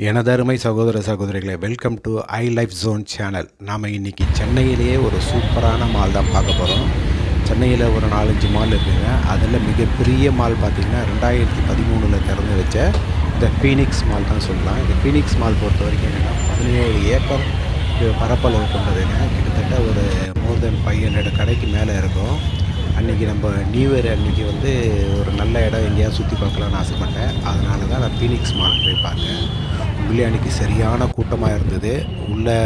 எனதருமை சகோதர சகோதரிகளை welcome to I life zone channel நாம் இன்றைக்கி சென்னையிலேயே ஒரு சூப்பரான மால் தான் பார்க்க போகிறோம் சென்னையில் ஒரு நாலஞ்சு மால் இருக்குதுங்க அதில் மிகப்பெரிய மால் பார்த்திங்கன்னா ரெண்டாயிரத்தி பதிமூணில் திறந்து வச்ச இந்த ஃபீனிக்ஸ் மால் தான் சொல்லலாம். இந்த ஃபீனிக்ஸ் மால் பொறுத்த வரைக்கும் என்னென்னா பதினேழு ஏக்கர் பரப்பளவு கொண்டதுங்க. கிட்டத்தட்ட ஒரு மோர் தென் ஃபைவ் ஹண்ட்ரட் கடைக்கு மேலே இருக்கும். அன்றைக்கி நம்ம நியூ இயர் அன்றைக்கி வந்து ஒரு நல்ல இடம் எங்கேயாவது சுற்றி பார்க்கலான்னு ஆசைப்பட்டேன். அதனால தான் நான் ஃபீனிக்ஸ் மால் போய் பார்த்தேன். உள்ளே அன்றைக்கி சரியான கூட்டமாக இருந்தது. உள்ளே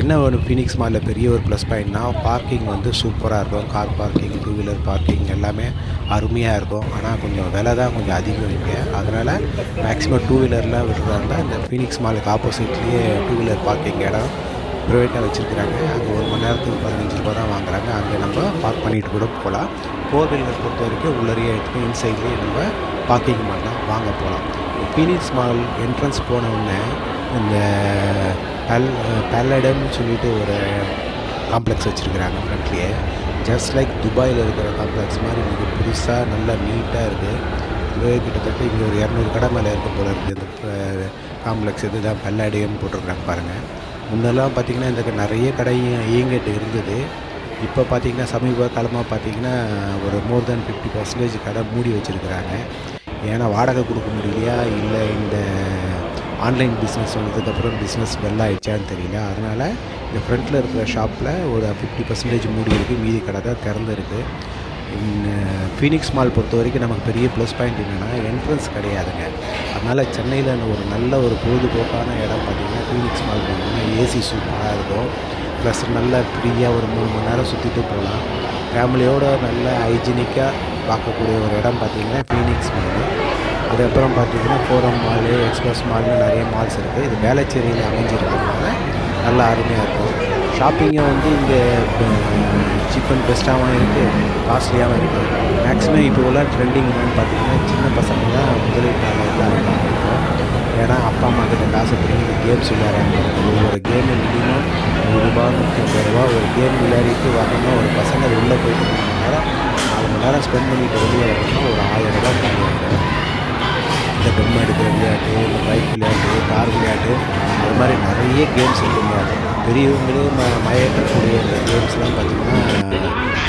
என்ன ஒரு ஃபீனிக்ஸ் மாலில் பெரிய ஒரு ப்ளஸ் பாயிண்ட்னா பார்க்கிங் வந்து சூப்பராக இருக்கும். Car parking two wheeler parking எல்லாமே அருமையாக இருக்கும். ஆனால் கொஞ்சம் விலை தான் கொஞ்சம் அதிகம் இங்கே. அதனால் மேக்ஸிமம் டூ வீலர்லாம் விடுறாங்க இந்த ஃபீனிக்ஸ் மாலுக்கு ஆப்போசிட்லேயே டூ வீலர் பார்க்கிங் இடம் ப்ரைவேட்டாக வச்சுருக்குறாங்க. அங்கே ஒரு மணி நேரத்துக்கு பதினஞ்சு ரூபா தான் வாங்குறாங்க. அங்கே நம்ம பார்க் பண்ணிட்டு கூட போகலாம் ஃபோர் வீலர் பொறுத்த வரைக்கும் உள்ளறையே எடுத்து இன்சைட்லேயே நம்ம பார்க்கிங் பண்ணலாம் வாங்க போகலாம் ஃபீனிக்ஸ் மால் என்ட்ரன்ஸ் போன உடனே இந்த பல் பல்லடம்னு சொல்லிட்டு ஒரு காம்ப்ளெக்ஸ் வச்சுருக்குறாங்க ஃப்ரண்ட்லேயே ஜஸ்ட் லைக் துபாயில் இருக்கிற காம்ப்ளெக்ஸ் மாதிரி இது புதுசாக நல்லா நீட்டாக இருக்குது இது கிட்டத்தட்ட இங்கே ஒரு இரநூறு கடை மேலே இருக்க போல இருக்குது இந்த காம்ப்ளெக்ஸ் இதுதான் பல்லாடியம் போட்டிருக்குறாங்க பாருங்கள் முன்னெல்லாம் பார்த்திங்கன்னா இந்த நிறைய கடை இயங்கிட்டு இருந்தது. இப்போ பார்த்திங்கன்னா சமீப காலமாக பார்த்திங்கன்னா ஒரு மோர் தேன் ஃபிஃப்டி பர்சன்டேஜ் கடை மூடி வச்சுருக்குறாங்க. ஏன்னா வாடகை கொடுக்க முடியலையா? இல்லை இந்த ஆன்லைன் பிஸ்னஸ் வந்ததுக்கப்புறம் பிஸ்னஸ் டல் ஆகிடுச்சான்னு தெரியல. அதனால் இந்த ஃப்ரண்ட்டில் இருக்கிற ஷாப்பில் ஒரு ஃபிஃப்டி பர்சன்டேஜ் மூடி இருக்குது மீதி கடை தான் திறந்துருக்கு. ஃபீனிக்ஸ் மால் பொறுத்த வரைக்கும் நமக்கு பெரிய ப்ளஸ் பாயிண்ட் என்னென்னா என்ட்ரன்ஸ் கிடையாதுங்க. அதனால் சென்னையில் ஒரு நல்ல ஒரு பொழுதுபோக்கான இடம் பார்த்திங்கன்னா ஃபீனிக்ஸ் மால் போனோம்னா ஏசி சூப்பராக இருக்கும். ப்ளஸ் நல்ல ஃப்ரீயாக ஒரு மூணு மணி நேரம் சுற்றிட்டு போகலாம். ஃபேமிலியோடு நல்ல ஹைஜீனிக்காக பார்க்கக்கூடிய ஒரு இடம் பார்த்திங்கன்னா ஃபீனிக்ஸ் மால் அதுக்கப்புறம் பார்த்திங்கன்னா ஃபோரம் மாலு எக்ஸ்பிரஸ் மால்னு நிறைய மால்ஸ் இருக்குது இது வேளச்சேரியில் அமைஞ்சிருக்கிறதுனால நல்லா அருமையாக இருக்கும். ஷாப்பிங்கை வந்து இங்கே சீப் அண்ட் பெஸ்ட்டாகவும் இருக்குது காஸ்ட்லியாகவும் இருக்குது மேக்ஸிமம் இப்போ உள்ள ட்ரெண்டிங் என்னென்னு பார்த்தீங்கன்னா சின்ன பசங்க தான் முதலீட்டாளர் இருக்காங்க ஏன்னா அப்பா அம்மா கிட்ட காசு பிடிங்கி கேம்ஸ் விளையாடுறாங்க. ஒவ்வொரு கேமு மினிமம் நூறுரூபா நூற்றி ரூபா ஒரு கேம் விளையாடிட்டு வரணும்னா ஒரு பசங்க உள்ளே போயிட்டு மூணு மணி நேரம் நாலு மணி நேரம் ஸ்பெண்ட் பண்ணிட்டு வெளியே வரணும்னா ஒரு ஆயிரம் ரூபா இந்த பொம்மை எடுக்கிற விளையாட்டு இந்த பைக் விளையாட்டு கார் விளையாட்டு அது மாதிரி நிறைய கேம்ஸ் இருக்குங்க பெரியவங்களே ம மயக்கக்கூடிய இந்த கேம்ஸ்லாம் பார்த்திங்கன்னா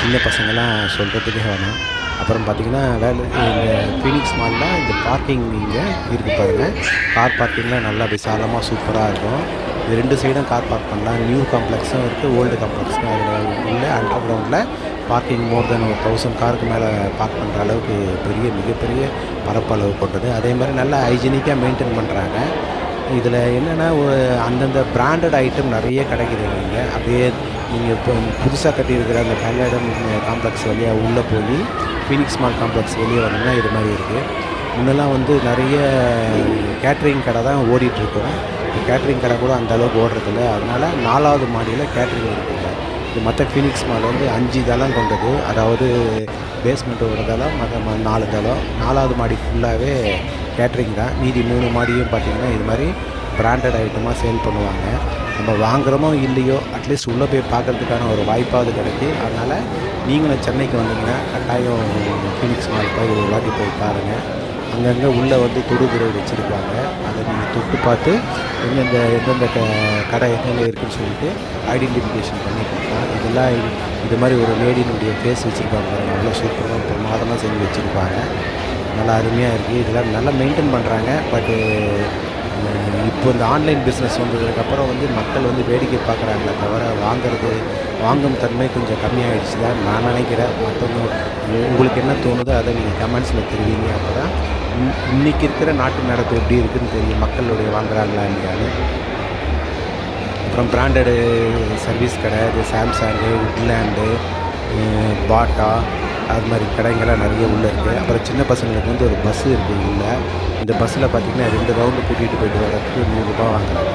சின்ன பசங்கள்லாம் சொல்கிறதுக்கே வேணும். அப்புறம் பார்த்திங்கன்னா வேலை இந்த ஃபீனிக்ஸ் மாலில் இந்த பார்க்கிங் இங்கே இருக்குது பாருங்கள் கார் பார்க்கிங்லாம் நல்லா விசாலமாக சூப்பராக இருக்கும். இது ரெண்டு சைடும் கார் பார்க் பண்ணலாம். நியூ காம்ப்ளெக்ஸும் இருக்குது ஓல்டு காம்ப்ளெக்ஸும் அதில் உள்ள அண்டர் கிரவுண்டில் பார்க்கிங் மோர் தென் ஒரு தௌசண்ட் காருக்கு மேலே பார்க் பண்ணுற அளவுக்கு பெரிய மிகப்பெரிய பரப்பளவு கொண்டது. அதே மாதிரி நல்லா ஹைஜீனிக்காக மெயின்டைன் பண்ணுறாங்க இதில் என்னென்னா ஒரு அந்தந்த பிராண்டட் ஐட்டம் நிறைய கிடைக்குது இங்கே அப்படியே நீங்கள் இப்போ புதுசாக கட்டியிருக்கிற அந்த பல்லடம் காம்ப்ளெக்ஸ் வழியாக உள்ளே போய் ஃபீனிக்ஸ் மால் காம்ப்ளெக்ஸ் வெளியே வரணும்னா இது மாதிரி இருக்குது முன்னெல்லாம் வந்து நிறைய கேட்ரிங் கடை தான் ஓடிட்டுருக்கோம் கேட்ரிங் கடை கூட அந்த அளவுக்கு ஓடுறதில்ல. அதனால் நாலாவது மாடியில் கேட்ரிங் இருக்குது இது மற்ற ஃபீனிக்ஸ் மால் வந்து அஞ்சு தளம் கொண்டது. அதாவது பேஸ்மெண்ட்டு ஒரு தளம் மற்ற நாலு தளம். நாலாவது மாடி ஃபுல்லாகவே கேட்ரிங் தான். மீதி மூணு மாடியும் பார்த்திங்கன்னா இது மாதிரி பிராண்டட் ஐட்டமாக சேல் பண்ணுவாங்க. நம்ம வாங்குகிறோமோ இல்லையோ அட்லீஸ்ட் உள்ளே போய் பார்க்குறதுக்கான ஒரு வாய்ப்பாவது கிடைக்கி அதனால் நீங்களும் சென்னைக்கு வந்தீங்கன்னா கட்டாயம் ஃபீனிக்ஸ் மால் போய் ஒரு வாட்டி போய் பாருங்கள் அங்கங்கே உள்ளே வந்து தொடுதுறை வச்சுருப்பாங்க. அதை நீங்கள் தொட்டு பார்த்து எந்தெந்த எந்தெந்த க கடை எங்கெங்கே இருக்குதுன்னு சொல்லிட்டு ஐடென்டிஃபிகேஷன் பண்ணி கொடுக்கலாம் இதெல்லாம் இது மாதிரி ஒரு லேடியினுடைய ஃபேஸ் வச்சுருப்பாங்க நல்லா சூப்பராக பிரமாதமாக செஞ்சு வச்சுருப்பாங்க. நல்லா அருமையாக இருக்குது இதெல்லாம் நல்லா மெயின்டைன் பண்ணுறாங்க பட்டு இப்போ இந்த ஆன்லைன் பிஸ்னஸ் வந்ததுக்கப்புறம் வந்து மக்கள் வந்து வேடிக்கை பார்க்குறாங்களே தவிர வாங்குறது வாங்கும் தன்மை கொஞ்சம் கம்மியாகிடுச்சு தான் நான் நினைக்கிறேன். மற்றவங்க உங்களுக்கு என்ன தோணுதோ அதை நீங்கள் கமெண்ட்ஸில் தெரிவிங்க. அப்போ தான் இன்றைக்கி இருக்கிற நாட்டு நடப்பு எப்படி இருக்குதுன்னு தெரியும். மக்களுடைய வாங்குறாங்களா இல்லையான்னு. அப்புறம் பிராண்டடு சர்வீஸ் கடை இது சாம்சங்கு உட்லேண்டு பாட்டா அது மாதிரி கடைங்கள்லாம் நிறைய உள்ளே இருக்குது அப்புறம் சின்ன பசங்களுக்கு வந்து ஒரு பஸ்ஸு இருக்குது உள்ளே. இந்த பஸ்ஸில் பார்த்திங்கன்னா ரெண்டு ரவுண்டு கூட்டிகிட்டு போயிட்டு வரதுக்கு நூறுரூபா வாங்குறாங்க.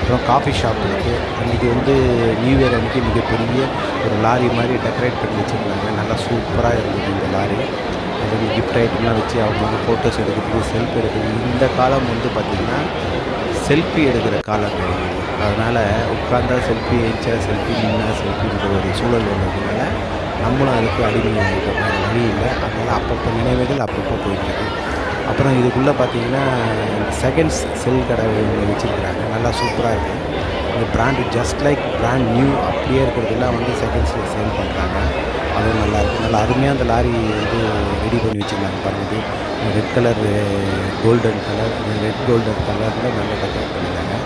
அப்புறம் காஃபி ஷாப் இருக்குது அன்றைக்கி வந்து நியூ இயர் அன்றைக்கி மிகப்பெரிய ஒரு லாரி மாதிரி டெக்கரேட் பண்ணி வச்சுருந்தாங்க. நல்லா சூப்பராக இருந்தது இந்த லாரி அதுக்கு கிஃப்ட் ஐட்டம்லாம் வச்சு அவங்க வந்து ஃபோட்டோஸ் எடுக்கிறதுக்கு செல்ஃபி எடுக்கிறது. இந்த காலம் வந்து பார்த்திங்கன்னா செல்ஃபி எடுக்கிற காலம் கிடையாது அதனால் உட்காந்தா செல்ஃபி ஏச்சா செல்ஃபி நின்னா செல்ஃபின்ற ஒரு சூழல் வந்ததுனால நம்மளும் அதுக்கு அடிமையாகிட்டோம் வேறு வழி இல்லை. அதனால் அப்பப்போ நினைவுகள் அப்பப்போ போயிட்டுருக்கு அப்புறம் இதுக்குள்ளே பார்த்தீங்கன்னா செகண்ட்ஸ் செல் கடை வச்சுருக்குறாங்க. நல்லா சூப்பராக இருக்குது இந்த brand just like brand new அப்படியே இருக்கிறதெல்லாம் வந்து செகண்ட்ஸில் சேல் பண்ணுறாங்க அதுவும் நல்லா இருக்குது நல்லா அருமையாக அந்த லாரி வந்து ரெடி பண்ணி வச்சுருந்தாங்க பாருங்க. Red colour golden colour red golden கலரில் நல்லா டெக்கரேட் பண்ணியிருந்தாங்க.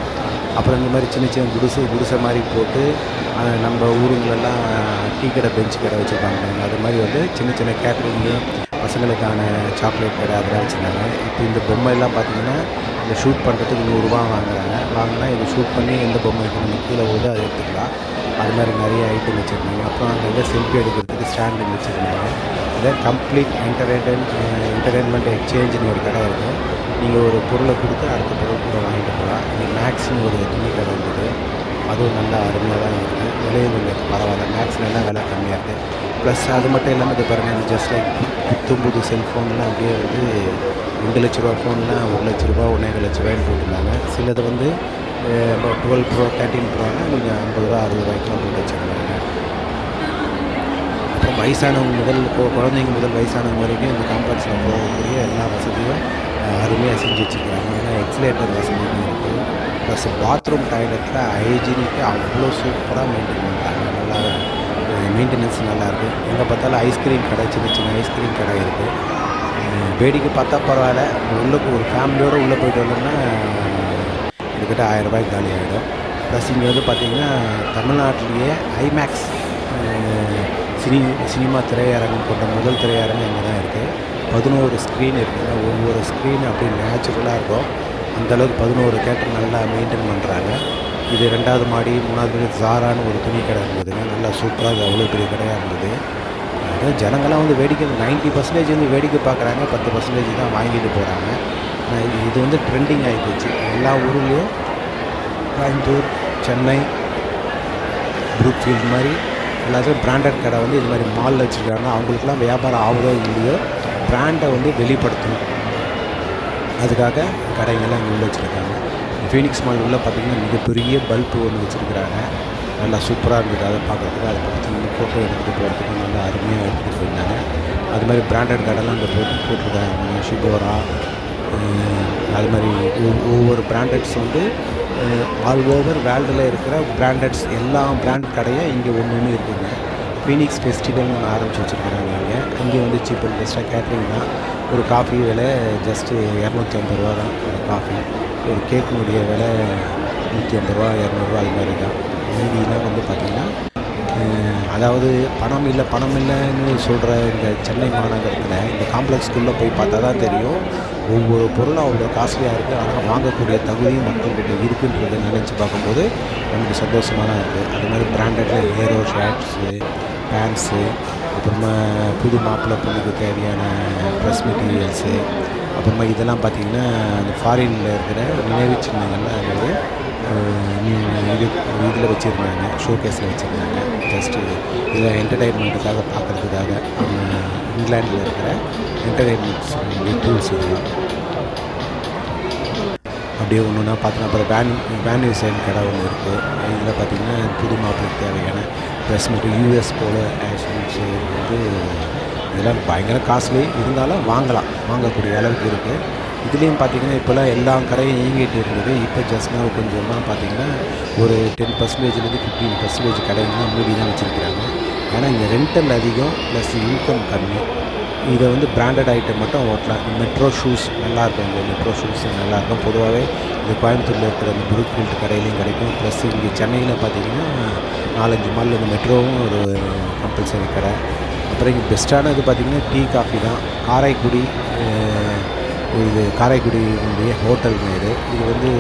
அப்புறம் இந்த மாதிரி சின்ன சின்ன குடிசை குடிசை மாதிரி போட்டு நம்ம ஊருங்களெல்லாம் டீ கடை பெஞ்ச் கடை வச்சுருப்பாங்க அது மாதிரி வந்து சின்ன சின்ன கேட்ரிங்கு பசங்களுக்கான சாக்லேட் கடை அதெல்லாம் வச்சுருந்தாங்க. இப்போ இந்த பொம்மையெல்லாம் பார்த்தீங்கன்னா இந்த ஷூட் பண்ணுறதுக்கு நூறுரூவா வாங்குறாங்க. வாங்கினா இதை ஷூட் பண்ணி எந்த பொம்மைக்கு நம்ம கீழே போகுதோ அதை எடுத்துக்கலாம். அது மாதிரி நிறைய ஐட்டம் வச்சுருந்தாங்க. அப்புறம் அங்கே செல்ஃபி எடுக்கிறதுக்கு ஸ்டாண்டு வச்சுருந்தாங்க. இதை கம்ப்ளீட் என்டர்டைன் என்டர்டைன்மெண்ட் எக்ஸ்சேஞ்சுன்னு ஒரு கடை இருக்குது நீங்கள் ஒரு பொருளை கொடுத்து அடுத்த பொருள் கூட வாங்கிட்டு போகலாம். இங்கே மேக்ஸ்னு ஒரு துணி கடை இருந்தது. அதுவும் நல்லா அருமையாக தான் இருக்குது விலையும் கொஞ்சம் பரவாயில்ல. மேக்ஸ்லாம் விலை கம்மியாக இருக்குது ப்ளஸ் அது மட்டும் இல்லாமல் இது பாருங்கள் ஜஸ்ட் லைக் புத்தம் புது செல்ஃபோன்லாம் அப்படியே வந்து ரெண்டு லட்ச ரூபா ஃபோன்லாம் ஒரு லட்ச ரூபா ஒன்றே லட்ச ரூபாய்னு போட்டிருந்தாங்க. சிலது வந்து டுவெல் ப்ரோ தேர்ட்டின் ப்ரோனா நீங்கள் ஐம்பது ரூபா அறுபது ரூபாய்க்குலாம் போட்டு வச்சுருந்தாங்க. அப்புறம் வயசானவங்க முதல் குழந்தைங்க முதல் வயசானவங்க வரைக்கும் இந்த காம்ப்ளெக்ஸில் போகக்கூடிய எல்லா வசதியும் அருமையாக செஞ்சு வச்சுருக்காங்க. ஏன்னா எக்ஸலேட்டர் வசதி இருக்குது ப்ளஸ் பாத்ரூம் டாய்லெட்டில் ஹைஜீனிக்கு அவ்வளோ சூப்பராக மெயின்டைன் பண்ணுறாங்க நல்லா மெயின்டெனன்ஸ் நல்லாயிருக்கு. எங்கே பார்த்தாலும் ஐஸ்கிரீம் கடை சின்ன சின்ன ஐஸ்கிரீம் கடை இருக்குது வேடிக்கை பார்த்தா பரவாயில்ல. உள்ளே ஒரு ஃபேமிலியோடு உள்ளே போயிட்டு வந்தோம்னா கிட்டத்தட்ட ஆயிரம் ரூபாய்க்கு காலி ஆகிடும் ப்ளஸ் இங்கே வந்து பார்த்திங்கன்னா தமிழ்நாட்டிலேயே ஐமேக்ஸ் சினி சினிமா திரையரங்கம் கொண்ட முதல் திரையரங்கம் இங்கே தான் இருக்குது பதினோரு ஸ்க்ரீன் இருக்குது ஒவ்வொரு ஸ்க்ரீன் அப்படியே நேச்சுரலாக இருக்கும். அந்தளவுக்கு பதினோரு தேட்டர் நல்லா மெயின்டைன் பண்ணுறாங்க இது ரெண்டாவது மாடி மூணாவது மாடி ஜாரான்னு ஒரு துணி கடை இருந்ததுங்க. நல்லா சூப்பராக அவ்வளோ பெரிய கடையாக இருந்தது. அதுவும் ஜனங்கள்லாம் வந்து வேடிக்கை நைன்ட்டி பர்சன்டேஜ் வந்து வேடிக்கை பார்க்குறாங்க. பத்து பர்சன்டேஜ் தான் வாங்கிட்டு போகிறாங்க இது வந்து ட்ரெண்டிங் ஆகிப்போச்சு எல்லா ஊர்லேயும் கோயம்புத்தூர் சென்னை ப்ரூக்ஃபீல்ட் மாதிரி எல்லாத்தையும் பிராண்டட் கடை வந்து இது மாதிரி மாலில் வச்சுருக்காங்க. அவங்களுக்குலாம் வியாபாரம் ஆகுதோ இல்லையோ பிராண்டை வந்து வெளிப்படுத்தணும். அதுக்காக கடைங்கள்லாம் இங்கே உள்ள வச்சுருக்காங்க. ஃபீனிக்ஸ் மால் உள்ள பார்த்திங்கன்னா மிகப்பெரிய பல்பு ஒன்று வச்சுருக்குறாங்க. நல்லா சூப்பராக இருந்தது அதை பார்க்குறதுக்கு அதை பார்த்து நம்ம ஃபோட்டோ எடுத்துகிட்டு போகிறதுக்கு நல்லா அருமையாக எடுத்துகிட்டு போயிருந்தாங்க. அது மாதிரி பிராண்டட் கடைலாம் அந்த போட்டு போட்டிருக்காங்க. ஷிபோரா அது மாதிரி ஒவ்வொரு பிராண்டட்ஸ் வந்து ஆல் ஓவர் வேர்ல்டில் இருக்கிற பிராண்டட்ஸ் எல்லா பிராண்ட் கடையும் இங்கே ஒன்று ஒன்று இருக்குங்க. ஃபீனிக்ஸ் ஃபெஸ்டிவல் ஒன்று ஆரம்பிச்சு வச்சுருக்குறாங்க இங்கே. இங்கே வந்து சீப் அண்ட் பெஸ்ட்டாக கேட்ரிங் தான். ஒரு காஃபி விலை ஜஸ்ட்டு இரநூத்தி ஐம்பது ரூபா தான் காஃபி ஒரு கேக்கினுடைய விலை நூற்றி ஐம்பது ரூபா இரநூறுவா அது மாதிரி தான். மீதியெலாம் வந்து பார்த்திங்கன்னா அதாவது பணம் இல்லை பணம் இல்லைன்னு சொல்கிற இந்த சென்னை மாநகரத்தில் இந்த காம்ப்ளெக்ஸ்க்குள்ளே போய் பார்த்தா தான் தெரியும். ஒவ்வொரு பொருளும் அவ்வளோ காஸ்ட்லியாக இருக்குது ஆனால் வாங்கக்கூடிய தகுதி மக்கள்கிட்ட இருக்குன்றத நினச்சி பார்க்கும்போது நமக்கு சந்தோஷமாக தான் இருக்குது அது மாதிரி பிராண்டடில் ஹேரோ ஷர்ட்ஸு பேண்ட்ஸு அப்புறமா புது மாப்பிள்ளை பொண்ணுக்கு தேவையான ட்ரெஸ் மெட்டீரியல்ஸு அப்புறமா இதெல்லாம் பார்த்திங்கன்னா அந்த ஃபாரினில் இருக்கிற நினைவு சின்னங்கள்லாம் வந்து இது இதில் வச்சுருந்தாங்க ஷோ கேஸில் வச்சுருந்தாங்க. ஜஸ்ட்டு இதில் என்டர்டைன்மெண்ட்டுக்காக பார்க்குறதுக்காக இங்கிலாண்டில் இருக்கிற என்டர்டைன்மெண்ட்ஸ் டூல்ஸ் இதெல்லாம் அப்படியே ஒன்று ஒன்றா பார்த்தோன்னா அப்புறம் வேன் வேன் விசைன் கடை ஒன்று இருக்குது இதில் பார்த்திங்கன்னா புது மாப்பிளைக்கு தேவையான ட்ரெஸ் மட்டும் யூஎஸ் போல் ஷூட்ஸு வந்து இதெல்லாம் பயங்கர காஸ்ட்லி இருந்தாலும் வாங்கலாம். வாங்கக்கூடிய அளவுக்கு இருக்குது இதுலேயும் பார்த்தீங்கன்னா இப்போல்லாம் எல்லா கடையும் இயங்கிட்டு இருக்குது. இப்போ ஜஸ்ட் now கொஞ்சமாக பார்த்தீங்கன்னா ஒரு டென் பர்சன்டேஜ்லேருந்து ஃபிஃப்டீன் பர்சன்டேஜ் கடைங்கெலாம் மூடி தான் வச்சுருக்கிறாங்க. ஏன்னா இங்கே ரெண்டல் அதிகம் ப்ளஸ் இன்கம் கம்மி. இதை வந்து பிராண்டட் ஐட்டம் மட்டும் ஓட்டலாம். மெட்ரோ ஷூஸ் நல்லாயிருக்கும். இந்த மெட்ரோ ஷூஸ் நல்லாயிருக்கும். பொதுவாகவே இந்த கோயம்புத்தூரில் இருக்கிற அந்த புரூக்ஃபீல்ட் கடையிலையும் கிடைக்கும். ப்ளஸ் இங்கே சென்னையில் பார்த்தீங்கன்னா நாலஞ்சு மாலில் இந்த மெட்ரோவும் ஒரு கம்பல்சரி கடை. அப்புறம் இங்கே பெஸ்ட்டான இது பார்த்திங்கன்னா டீ காஃபி தான். காரைக்குடி இது காரைக்குடியினுடைய ஹோட்டல் மேடு இது வந்து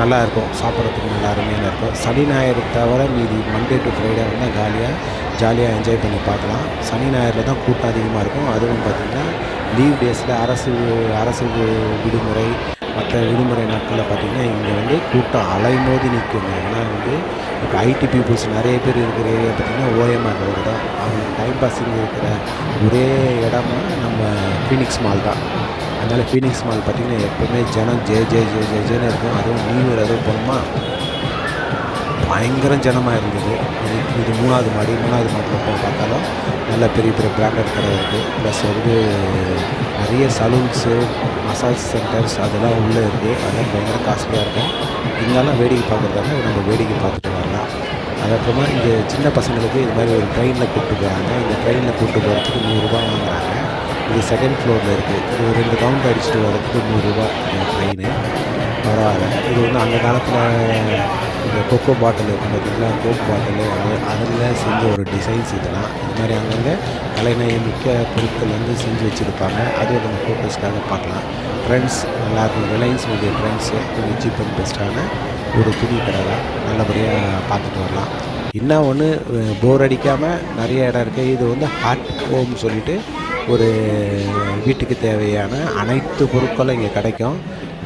நல்லா இருக்கும். சாப்பிட்றதுக்கு நல்லா அருமையாக இருக்கும். சனி ஞாயிறு தவிர மீதி மண்டே டு ஃப்ரைடே வந்து ஜாலியாக ஜாலியாக என்ஜாய் பண்ணி பார்க்கலாம். சனி ஞாயிறில் தான் கூட்டம் அதிகமாக இருக்கும். அதுவும் பார்த்திங்கன்னா லீவ் டேஸில் அரசு அரசு விடுமுறை மற்ற விடுமுறை நாட்களில் பார்த்திங்கன்னா இங்கே வந்து கூட்டம் அலைமோதி நிற்கும் ஏன்னா வந்து இப்போ ஐடி பீப்புள்ஸ் நிறைய பேர் இருக்கிற ஏரியா பார்த்திங்கன்னா ஓஎம்ஆர் ரோடு தான். அவங்க டைம் பாஸிங் இருக்கிற ஒரே இடமா நம்ம ஃபீனிக்ஸ் மால் தான். அதனால் ஃபீனிக்ஸ் மால் பார்த்திங்கன்னா எப்போவுமே ஜனம் ஜே ஜே ஜே ஜே ஜேன்னு இருக்கும். அதுவும் நியூ இயர் அதுவும் போனோமா பயங்கர ஜனமாக இருந்தது. இது இது மூணாவது மாடி மூணாவது மாடியில் போய் பார்த்தாலும் நல்ல பெரிய பெரிய பிராண்டட் கடை இருக்குது ப்ளஸ் வந்து நிறைய சலூன்ஸு மசாஜ் சென்டர்ஸ் அதெல்லாம் உள்ளே இருக்குது அதெல்லாம் பயங்கர காஸ்ட்லியாக இருக்கும். இருந்தாலும் வேடிக்கை பார்க்குறதால நம்ம வேடிக்கை பார்த்துட்டு அதுக்கப்புறமா இந்த சின்ன பசங்களுக்கு இது மாதிரி ஒரு ட்ரெயினில் கூப்பிட்டு போகிறாங்க இந்த ட்ரெயினில் கூப்பிட்டு போகிறதுக்கு நூறுரூபா வாங்குறாங்க. இது செகண்ட் ஃப்ளோரில் இருக்குது இது ஒரு ரெண்டு கவுண்ட் அடிச்சுட்டு வரதுக்கு நூறுரூவா இந்த ட்ரெயின் பரவாயில்ல. இது வந்து அந்த காலத்தில் இந்த கொக்கோ பாட்டில் இருக்கும் பார்த்திங்களா? கோக் பாட்டில் அது அதில் செஞ்ச ஒரு டிசைன்ஸ் இதெல்லாம். இது மாதிரி அங்கங்கே கலைநயம் மிக்க பொருட்கள் வந்து செஞ்சு வச்சுருப்பாங்க. அதுவும் நம்ம ஃபோட்டோஸ்க்காக பார்க்கலாம். ட்ரெண்ட்ஸ் நல்லாயிருக்கும் ரிலையன்ஸ் உடைய ட்ரெண்ட்ஸு கொஞ்சம் சீப் அண்ட் பெஸ்ட்டான ஒரு துணி கடை தான் நல்லபடியாக பார்த்துட்டு வரலாம். என்ன ஒன்று போர் அடிக்காமல் நிறைய இடம் இருக்குது இது வந்து ஹாட் ஹோம் சொல்லிட்டு ஒரு வீட்டுக்கு தேவையான அனைத்து பொருட்களும் இங்கே கிடைக்கும்.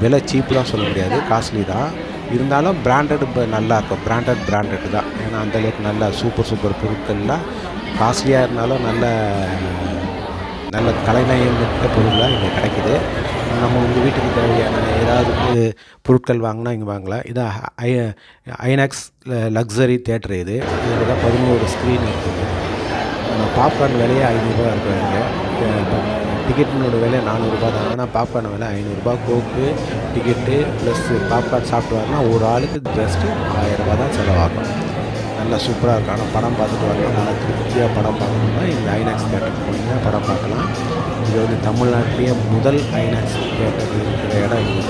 விலை சீப்லாம் சொல்ல முடியாது காஸ்ட்லி தான். இருந்தாலும் பிராண்டட் இப்போ நல்லாயிருக்கும் பிராண்டட் பிராண்டட் தான். ஏன்னா அந்தளவுக்கு நல்ல சூப்பர் சூப்பர் பொருட்கள்லாம் காஸ்ட்லியாக இருந்தாலும் நல்ல நல்ல கலைநயம் மிக்க பொருளாக இங்கே கிடைக்கிது. நம்ம உங்கள் வீட்டுக்கு தேவையான ஏதாவது பொருட்கள் வாங்கினா இங்கே வாங்கலாம். இது ஐ ஐநாக்ஸ் லக்ஸரி தேட்டர் இது. இதில் தான் பதினோரு ஸ்க்ரீன் இருக்குது. பாப்கார்ன் விலையே ஐநூறுரூவா இருக்கும் இங்கே. டிக்கெட்டினோட விலை நானூறுரூபா தான். ஆனால் பாப்கார்ன் விலை ஐநூறுரூபா கோக்கு டிக்கெட்டு ப்ளஸ் பாப்கார்ன் சாப்பிட்டு வரலாம் ஒரு ஆளுக்கு ஜஸ்ட்டு ஆயிரரூபா தான் செலவாகும். நல்லா சூப்பராக இருக்கும். ஆனால் படம் பார்த்துட்டு வரலாம் நல்லா திருப்தியாக படம் பார்க்கணுன்னா இந்த ஐநாக்ஸ் தேட்டருக்கு போனீங்கன்னா படம் பார்க்கலாம். இது வந்து தமிழ்நாட்டிலேயே முதல் ஐநாக்ஸ் தேட்டர் இருக்கிற இடம் இது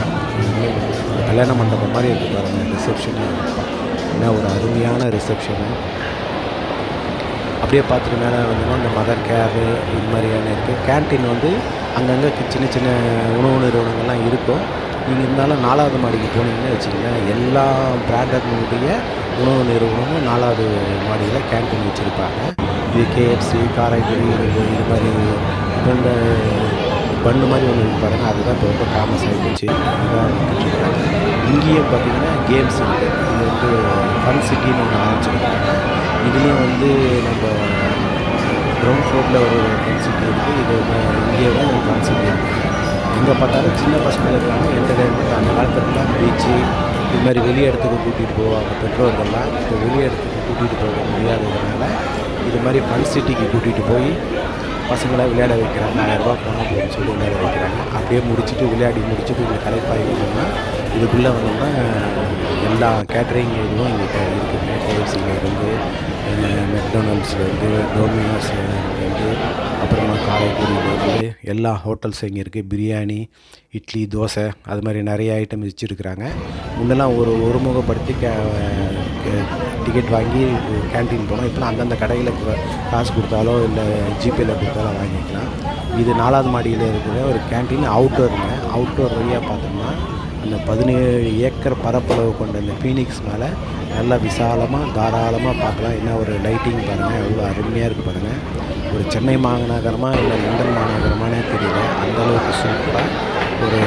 கல்யாண மண்டபம் மாதிரி இருக்குது பாருங்கள் ரிசப்ஷனு என்ன ஒரு அருமையான ரிசப்ஷனு அப்படியே பார்த்துட்டு மேலே வந்தோம்னா இந்த மதர் கேரு இது மாதிரியான இருக்குது கேன்டீன் வந்து அங்கங்கே சின்ன சின்ன உணவு நிறுவனங்கள்லாம் இருக்கும். நீங்கள் இருந்தாலும் நாலாவது மாடிக்கு போனீங்கன்னா வச்சுக்கோங்களேன். எல்லா பிராண்டனுடைய உணவு நிறுவனமும் நாலாவது மாடியில் கேன்டீன் வச்சுருப்பாங்க. இது கேஎஃப்சி காரைக்குடி இது இது மாதிரி இந்த பண்ணு மாதிரி ஒன்று இருக்கு பாருங்க அதுதான் இப்போ ரொம்ப ஃபேமஸ் ஆகிடுச்சு அதுதான் இங்கேயும் பார்த்தீங்கன்னா கேம்ஸ் இருக்குது இது வந்து ஃபன் சிட்டின்னு ஒன்று ஆரம்பிச்சிருக்காங்க. இதுலேயும் வந்து நம்ம கிரவுண்ட் ஃப்ளோரில் ஒரு ஃபன் சிட்டி இருக்குது இது இங்கே தான் ஒரு ஃபன் சிட்டி இருக்குது எங்கே பார்த்தாலும் சின்ன பசங்களுக்கான என்டர்டைன்மெண்ட் அந்த காலத்துலலாம் பீச்சு இது மாதிரி வெளி இடத்துக்கு கூட்டிகிட்டு போவாங்க. பெற்றோர்கள்லாம் இப்போ வெளி இடத்துக்கு கூட்டிகிட்டு போக முடியாததுனால இது மாதிரி ஃபன் சிட்டிக்கு கூட்டிகிட்டு போய் பசங்களை விளையாட வைக்கிறாங்க ஆயிரரூபா போனால் அப்படின்னு சொல்லி விளையாட வைக்கிறாங்க. அப்படியே முடிச்சுட்டு விளையாடி முடிச்சுட்டு இங்கே கலைப்பாயிருந்தோம்னா இதுக்குள்ளே வந்தோம்னா எல்லா கேட்ரிங் இதுவும் இங்கே இருக்குதுங்க கேஎஃப்சியிலேருந்து மெக்டானல்ட்ஸ்லேருந்து டோமினோஸ்லேருந்து அப்புறமா காரைக்குடியிலேருந்து எல்லா ஹோட்டல்ஸ் இங்கே இருக்குது பிரியாணி இட்லி தோசை அது மாதிரி நிறைய ஐட்டம் வச்சுருக்குறாங்க முன்னெல்லாம் ஒரு ஒருமுகப்படுத்தி கே டிக்கெட் வாங்கி கேன்டீன் போனோம் இப்போ அந்தந்த கடையில் காசு கொடுத்தாலோ இல்லை ஜிபேயில் கொடுத்தாலோ வாங்கிக்கலாம் இது நாலாவது மாடியில் இருக்கிற ஒரு கேன்டீன் அவுட்டோருங்க அவுட்டோர் வழியாக பார்த்தோம்னா அந்த பதினேழு ஏக்கர் பரப்பளவு கொண்ட இந்த ஃபீனிக்ஸ் மேலே நல்லா விசாலமாக தாராளமாக பார்க்கலாம் என்ன ஒரு லைட்டிங் பாருங்கள் எவ்வளோ அருமையாக இருக்குது பாருங்கள் ஒரு சென்னை மாநகரமாக இல்லை லண்டன் மாநகரமானே தெரியல அந்தளவுக்கு சூப்பராக ஒரு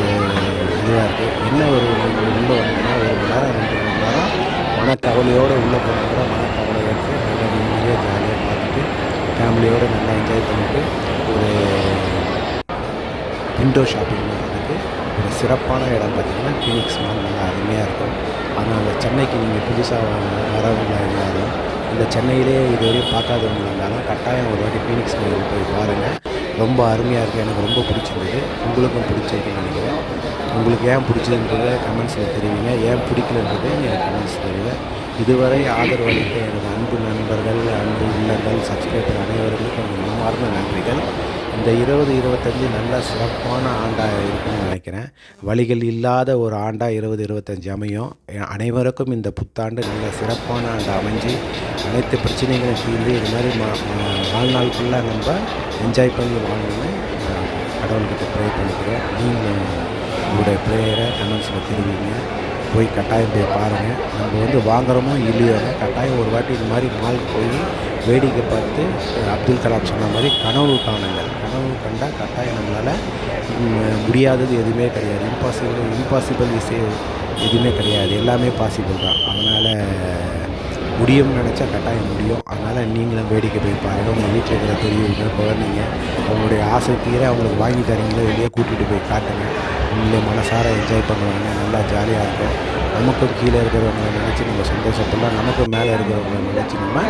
இதுவாக இருக்குது என்ன ஒரு உள்ளே ஒரு மணி நேரம் ரெண்டு மனக்கவலையோடு உள்ளே போனால் கூட மனக்கவலை எடுத்து நல்லா நிம்மதியாக ஜாலியாக பார்த்துட்டு ஃபேமிலியோடு நல்லா என்ஜாய் பண்ணிவிட்டு ஒரு விண்டோ ஷாப்பிங் பண்ணுறதுக்கு ஒரு சிறப்பான இடம் பார்த்திங்கன்னா ஃபீனிக்ஸ் மால் நல்லா அருமையாக இருக்கும். அதனால் சென்னைக்கு நீங்கள் புதுசாக வரவங்க இருந்தாலும் இந்த சென்னையிலே இதுவரையும் பார்க்காதவங்க இருந்தாலும் கட்டாயம் ஒரு வாட்டி ஃபீனிக்ஸ் மால் போய் பாருங்கள் ரொம்ப அருமையாக இருக்குது எனக்கு ரொம்ப பிடிச்சிருந்தது. உங்களுக்கும் பிடிச்சிருக்குன்னு நினைக்கிறேன். உங்களுக்கு ஏன் பிடிச்சதுன்றத கமெண்ட்ஸில் தெரிவிங்க. ஏன் பிடிக்கலன்றதை எனக்கு கமெண்ட்ஸ் தெரியுங்க இதுவரை ஆதரவு அளித்த எனது அன்பு நண்பர்கள் அன்பு உள்ளங்கள் சப்ஸ்கிரைபர் அனைவர்களுக்கும் கொஞ்சம் மனமார்ந்த நன்றிகள். இந்த இருபது இருபத்தஞ்சி நல்ல சிறப்பான ஆண்டாக இருக்கும்னு நினைக்கிறேன். வழிகள் இல்லாத ஒரு ஆண்டாக இருபது இருபத்தஞ்சி அமையும். அனைவருக்கும் இந்த புத்தாண்டு நல்ல சிறப்பான ஆண்டு அமைஞ்சு அனைத்து பிரச்சனைகளும் தீர்ந்து இது மாதிரி மா வாழ்நாள் ஃபுல்லாக நம்ம என்ஜாய் பண்ணி வாழணும்னு கடவுள்கிட்ட ப்ரே பண்ணிக்கிறேன். நீங்கள் உங்களுடைய ப்ரேயரை கமெண்ட்ஸில் தெரிவிங்க போய் கட்டாயம் போய் பாருங்கள் நம்ம வந்து வாங்குகிறோமோ இல்லையோ கட்டாயம் ஒரு வாட்டி இது மாதிரி மால் போய் வேடிக்கை பார்த்து அப்துல் கலாம் சொன்ன மாதிரி கனவு காணுங்க கனவு கண்டால் கட்டாயம் நம்மளால் முடியாதது எதுவுமே கிடையாது. இம்பாசிபிள் இம்பாசிபிள் இசை எதுவுமே கிடையாது. எல்லாமே பாசிபிள் தான். அதனால் முடியும்னு நினச்சா கட்டாயம் முடியும். அதனால் நீங்களும் வேடிக்கை போய் பாருங்கள் உங்கள் வீட்டில் இருக்கிற பெரியவங்க குழந்தைங்க அவங்களுடைய ஆசை தீர அவங்களுக்கு வாங்கி தரீங்களோ வெளியே கூட்டிகிட்டு போய் காட்டுங்க. உண்மையிலே மனசார என்ஜாய் பண்ணுவாங்க. நல்லா ஜாலியாக இருக்கும். நமக்கும் கீழே இருக்கிறவங்களை நினச்சி நம்ம சந்தோஷப்படலாம் நமக்கும் மேலே இருக்கிறவங்களை நினச்சி நம்ம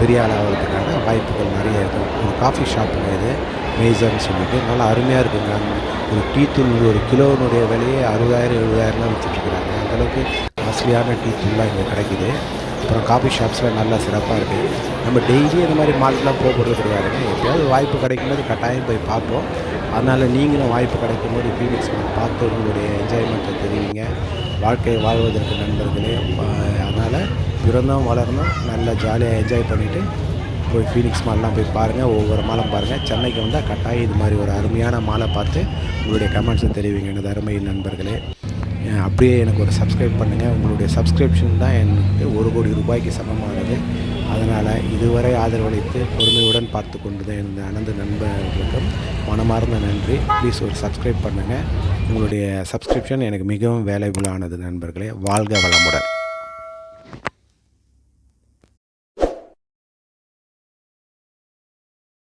பெரிய ஆளாகிறதுக்கான வாய்ப்புகள் நிறைய இருக்கும் ஒரு காஃபி ஷாப்புங்க இது. மேய்சர்னு சொல்லிட்டு நல்லா அருமையாக இருக்குங்க. ஒரு டீ தூள் ஒரு கிலோனுடைய விலையே அறுபதாயிரம் எழுபதாயிரம்லாம் விற்றுட்ருக்குறாங்க அந்தளவுக்கு காஸ்ட்லியான டீ தூள்லாம் இங்கே கிடைக்குது. அப்புறம் காஃபி ஷாப்ஸில் நல்லா சிறப்பாக இருக்குது நம்ம டெய்லி இந்த மாதிரி மால்க்கெலாம் போகிறது கிடையாதுங்க எப்போயாவது வாய்ப்பு கிடைக்கும்போது கட்டாயம் போய் பார்ப்போம். அதனால் நீங்களும் வாய்ப்பு கிடைக்கும்போது ஃபீனிக்ஸ் மால் பார்த்து உங்களுடைய என்ஜாய்மெண்ட்டை தெரிவிங்க. வாழ்க்கையை வாழ்வதற்கு நண்பர்களே. அதனால் பிறந்தோம் வளர்ந்தோம் நல்லா ஜாலியாக என்ஜாய் பண்ணிவிட்டு போய் ஃபீனிக்ஸ் மால்லாம் போய் பாருங்கள் ஒவ்வொரு மாலும் பாருங்கள் சென்னைக்கு வந்தால் கட்டாயம் இது மாதிரி ஒரு அருமையான மாலை பார்த்து உங்களுடைய கமெண்ட்ஸை தெரிவிங்க எனது அருமையின் நண்பர்களே. அப்படியே எனக்கு ஒரு சப்ஸ்கிரைப் பண்ணுங்கள் உங்களுடைய சப்ஸ்கிரிப்ஷன் தான் எனக்கு ஒரு கோடி ரூபாய்க்கு சமமானது. அதனால் இதுவரை ஆதரவளித்து பொறுமையுடன் பார்த்து கொண்டு தான் இருந்த அனந்த நண்பர்களுக்கும் மனமார்ந்த நன்றி. ப்ளீஸ் ஒரு சப்ஸ்கிரைப் பண்ணுங்கள் உங்களுடைய சப்ஸ்கிரிப்ஷன் எனக்கு மிகவும் வேலைபுலானது நண்பர்களே. வாழ்க வளமுடன்.